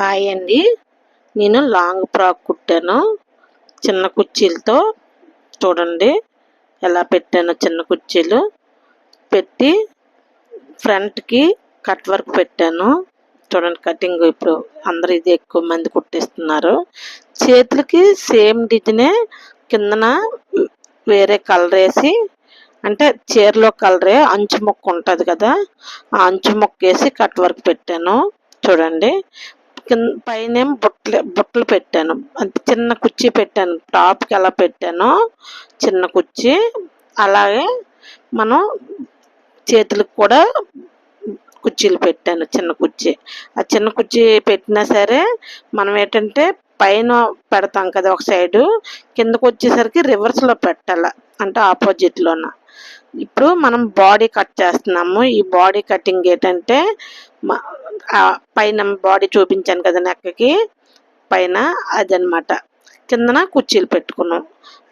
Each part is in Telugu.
హాయ్ అండి. నేను లాంగ్ ఫ్రాక్ కుట్టాను. చిన్న కుర్చీలతో చూడండి. ఎలా పెట్టాను చిన్న కుర్చీలు. పెట్టి ఫ్రంట్కి కట్ వర్క్ పెట్టాను. చూడండి కటింగ్ ఇప్పుడు అందరు ఇది ఎక్కువ మంది కుట్టిస్తున్నారు. చేతులకి సేమ్ డిజైనే కిందన వేరే కలర్ వేసి అంటే చీరలో కలరే అంచు మొక్క ఉంటుంది కదా ఆ అంచు మొక్క వేసి కట్ వర్క్ పెట్టాను. చూడండి. కింద పైన బుట్టలు బుట్టలు పెట్టాను. అంటే చిన్న కుర్చీ పెట్టాను. టాప్కి ఎలా పెట్టానో. చిన్న కుర్చీ. అలాగే మనం చేతులకు కూడా కుర్చీలు పెట్టాను చిన్న కుర్చీ. ఆ చిన్న కుర్చీ పెట్టినా సరే మనం ఏంటంటే పైన పెడతాం కదా ఒక సైడు కిందకు వచ్చేసరికి రివర్స్లో పెట్టాలి అంటే ఆపోజిట్లోన ఇప్పుడు మనం బాడీ కట్ చేస్తున్నాము. ఈ బాడీ కటింగ్ ఏంటంటే పైన బాడీ చూపించాను కదా నెక్కకి పైన అదనమాట. కిందన కుర్చీలు పెట్టుకున్నాం.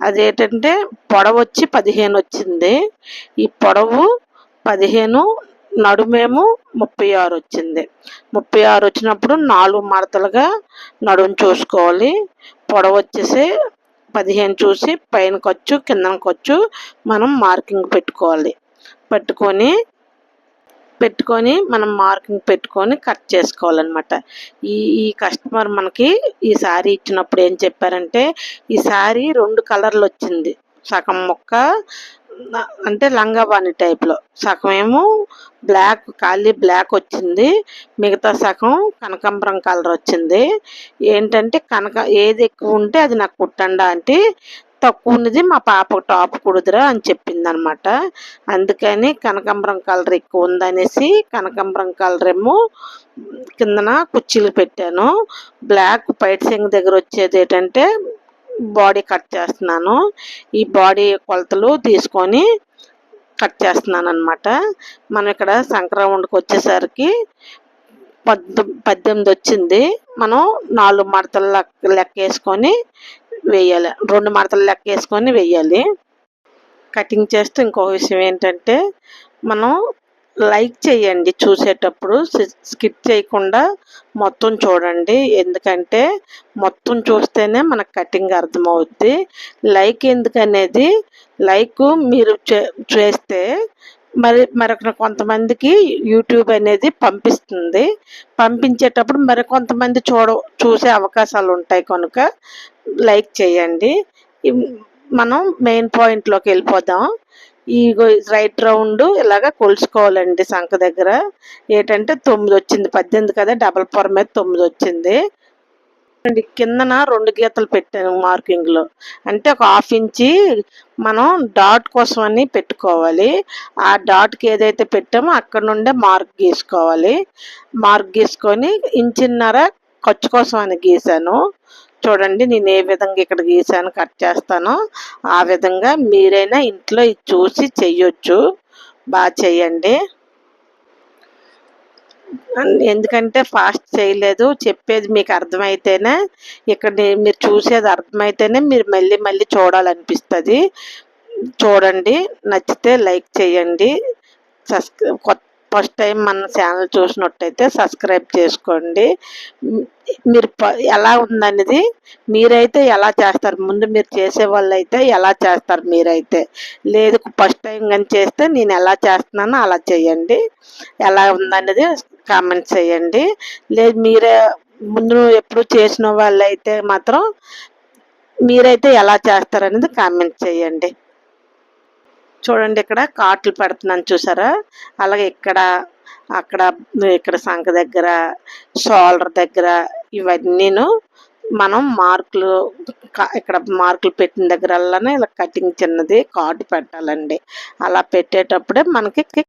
అదేంటంటే పొడవు వచ్చి పదిహేను వచ్చింది. ఈ పొడవు పదిహేను నడుమేమో ముప్పై ఆరు వచ్చింది. ముప్పై ఆరు వచ్చినప్పుడు నాలుగు మడతలుగా నడుము చూసుకోవాలి. పొడవు వచ్చేసి పదిహేను చూసి పైన ఖర్చు కింద ఖర్చు మనం మార్కింగ్ పెట్టుకోవాలి. పెట్టుకొని పెట్టుకొని మనం మార్కింగ్ పెట్టుకొని కట్ చేసుకోవాలన్నమాట. ఈ ఈ కస్టమర్ మనకి ఈ శారీ ఇచ్చినప్పుడు ఏం చెప్పారంటే ఈ శారీ రెండు కలర్లు వచ్చింది. సగం మొక్క అంటే లంగాబాణి టైప్లో. సగం ఏమో బ్లాక్ ఖాళీ బ్లాక్ వచ్చింది. మిగతా సగం కనకాంబరం కలర్ వచ్చింది. ఏంటంటే కనక ఏది ఎక్కువ ఉంటే అది నాకు కుట్టండి అంటే తక్కువ ఉన్నది మా పాపకు టాప్ కుడుదురా అని చెప్పింది అనమాట అందుకని కనకాంబరం కలర్ ఎక్కువ ఉందనేసి కనకాంబరం కలర్ ఏమో కిందన కుర్చీలు పెట్టాను. బ్లాక్ పైట్ సింగ్ దగ్గర వచ్చేది ఏంటంటే బాడీ కట్ చేస్తున్నాను. ఈ బాడీ కొలతలు తీసుకొని కట్ చేస్తున్నాను అనమాట మనం ఇక్కడ సంక్రమణకు వచ్చేసరికి పద్దెనిమిది వచ్చింది. మనం నాలుగు మడతలు లెక్క లెక్క వేసుకొని వేయాలి. రెండు మడతలు లెక్క వేసుకొని వేయాలి. కటింగ్ చేస్తూ ఇంకో విషయం ఏంటంటే మనం లైక్ చేయండి చూసేటప్పుడు. స్కిప్ చేయకుండా మొత్తం చూడండి. ఎందుకంటే మొత్తం చూస్తేనే మనకు కటింగ్ అర్థమవుద్ది. లైక్ ఎందుకనేది? లైక్ మీరు చేస్తే మరి మరొక కొంతమందికి యూట్యూబ్ అనేది పంపిస్తుంది. పంపించేటప్పుడు మరి కొంతమంది చూడ చూసే అవకాశాలు ఉంటాయి కనుక లైక్ చేయండి. మనం మెయిన్ పాయింట్లోకి వెళ్ళిపోదాం. ఈ రైట్ రౌండ్ ఇలాగ కొలుసుకోవాలండి సంఖ దగ్గర. ఏంటంటే తొమ్మిది వచ్చింది పద్దెనిమిది కదా డబల్ పొర మీద తొమ్మిది వచ్చింది. కిందన రెండు గీతలు పెట్టాను మార్కింగ్లో. అంటే ఒక హాఫ్ ఇంచి మనం డాట్ కోసం అని పెట్టుకోవాలి. ఆ డాట్కి ఏదైతే పెట్టామో అక్కడ నుండే మార్క్ గీసుకోవాలి. మార్క్ గీసుకొని ఇంచిన్నర ఖర్చు కోసం అని గీసాను. చూడండి నేను ఏ విధంగా ఇక్కడ గీసాను కట్ చేస్తానో. ఆ విధంగా మీరైనా ఇంట్లో చూసి చెయ్యొచ్చు. బాగా చెయ్యండి. ఎందుకంటే ఫాస్ట్ చేయలేదు. చెప్పేది మీకు అర్థమైతేనే ఇక్కడ మీరు చూసేది అర్థమైతేనే మీరు మళ్ళీ మళ్ళీ చూడాలనిపిస్తుంది. చూడండి నచ్చితే లైక్ చేయండి. కొత్త ఫస్ట్ టైం మన ఛానల్ చూసినట్టయితే సబ్స్క్రైబ్ చేసుకోండి. మీరు ఎలా ఉందనేది మీరైతే ఎలా చేస్తారు? ముందు మీరు చేసే వాళ్ళు అయితే ఎలా చేస్తారు మీరైతే? లేదు ఫస్ట్ టైం కానీ చేస్తే నేను ఎలా చేస్తున్నానో అలా చేయండి. ఎలా ఉందనేది కామెంట్ చేయండి. లేదు మీరే ముందు ఎప్పుడు చేసిన వాళ్ళు అయితే మాత్రం మీరైతే ఎలా చేస్తారనేది కామెంట్ చేయండి. చూడండి ఇక్కడ కాట్లు పెడుతున్నాను చూసారా? అలాగే ఇక్కడ అక్కడ ఇక్కడ సంఖ దగ్గర షోల్డర్ దగ్గర ఇవన్నీను మనం మార్కులు ఇక్కడ మార్కులు పెట్టిన దగ్గరల్లానే ఇలా కటింగ్ చిన్నది కార్డు పెట్టాలండి. అలా పెట్టేటప్పుడే మనకి